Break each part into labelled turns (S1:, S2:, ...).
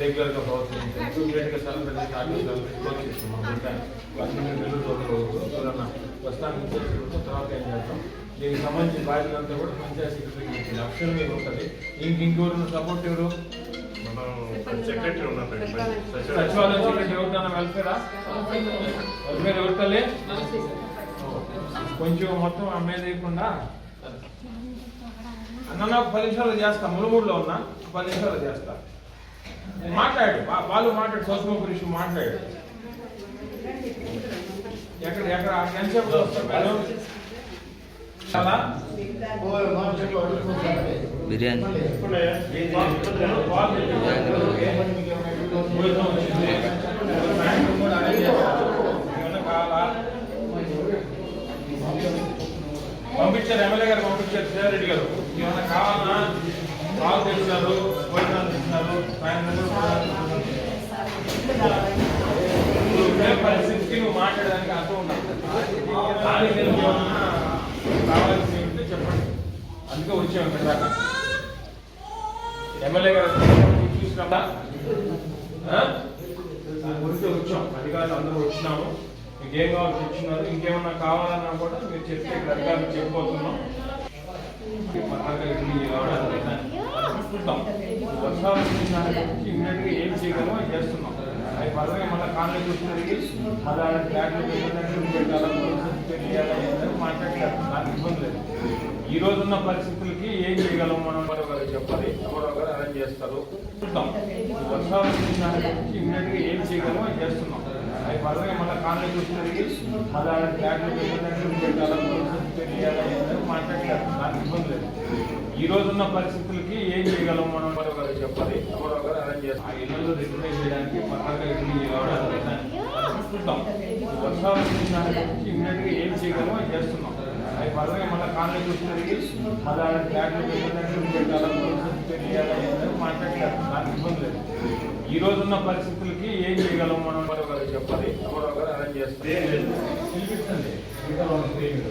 S1: రెగ్యులర్గా ప్రస్తుతానికి తర్వాత ఏం చేస్తాం? దీనికి సంబంధించిన బాధ్యతలంతా కూడా పంచాయత్ సెక్రటరీకి లక్ష్యం మీద ఉంటుంది. ఇంక ఇంకెవరు సపోర్ట్ ఎవరు?
S2: సెక్రటరీ
S1: సచివాలయం. ఎవరికైనా ఎవరికలే కొంచెం మొత్తం అమ్మే లేకుండా. అన్న నాకు పది నిమిషాలు చేస్తా. ములుమూడులో ఉన్నా. పది నిమిషాలు చేస్తా. మాట్లాడు. వాళ్ళు మాట్లాడు సోషల్ గురించి మాట్లాడు. ఎక్కడ ఎక్కడ ఎంతసేపు
S3: బిర్యానీ.
S1: పంపించారు ఎమ్మెల్యే గారు పంపించారు శ్రీరెడ్డి గారు. ఏమైనా కావాలన్నా బాగా తెలిసారు పరిస్థితికి నువ్వు మాట్లాడడానికి అర్థం ఉండదు దానికి నేను ఏమన్నా కావాల్సి ఉంటే చెప్పండి. అందుకే వచ్చాం ఇక్కడ దాకా ఎమ్మెల్యే గారు చూసినా ఊరికే వచ్చాం అధికారులు అందరూ వచ్చినాము మీకేం ఏం కావాలో తెచ్చినారు ఇంకేమన్నా కావాలన్నా కూడా మీరు చెప్తే ఇక్కడ అధికారులు చెప్పబోతున్నాం వర్షాలు దాని గురించి ఏం చేయగలమో చేస్తున్నాం. అవి పదవి మళ్ళీ కాంగ్రెస్ వచ్చినది మళ్ళీ ఆడ ఫ్లాట్లు పెట్టాలని మాట్లాడలేదు నాకు ఇబ్బంది లేదు. ఈ రోజున్న పరిస్థితులకి ఏం చేయగలం మనం? మరి ఒకరు చెప్పాలి. ఎవరో ఒకరు అరేంజ్ చేస్తారు. చూద్దాం. వర్షాలు వచ్చిన దాని గురించి ఇమ్మీడియట్గా ఏం చేయగలమో చేస్తున్నాం అవి పదవి మళ్ళీ కాంగ్రెస్ వచ్చినది మళ్ళీ ఆడ ఫ్లాట్లు పెట్టాలని మాట్లాడలేదు నాకు ఇబ్బంది లేదు. ఈ రోజున్న పరిస్థితులకి ఏం చేయగలం మనం ఎవరో గారు చెప్పాలి ఎవరో గారు అరేంజ్ చేస్తారు ఆ ఇళ్ళలో రికగ్నైజ్ చేయడానికి పతాక ఇల్లు కావడానికి వర్షాలు దాని గురించి ఏం చేయగలమో చేస్తున్నాం అవి పదవి మళ్ళీ కాంగ్రెస్ వచ్చినది మళ్ళీ ఫ్లాట్లు పెట్టాలని మాట్లాడలేదు నాకు ఇబ్బంది లేదు ఈ రోజున్న పరిస్థితులకి ఏం చేయగలం మనం ఎవరో చెప్పాలి ఎవరో అరేంజ్ చేస్తే
S2: పిలిపిస్తుంది లేదు.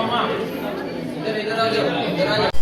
S1: इधर
S2: इधर आ जाओ इधर आ
S1: जाओ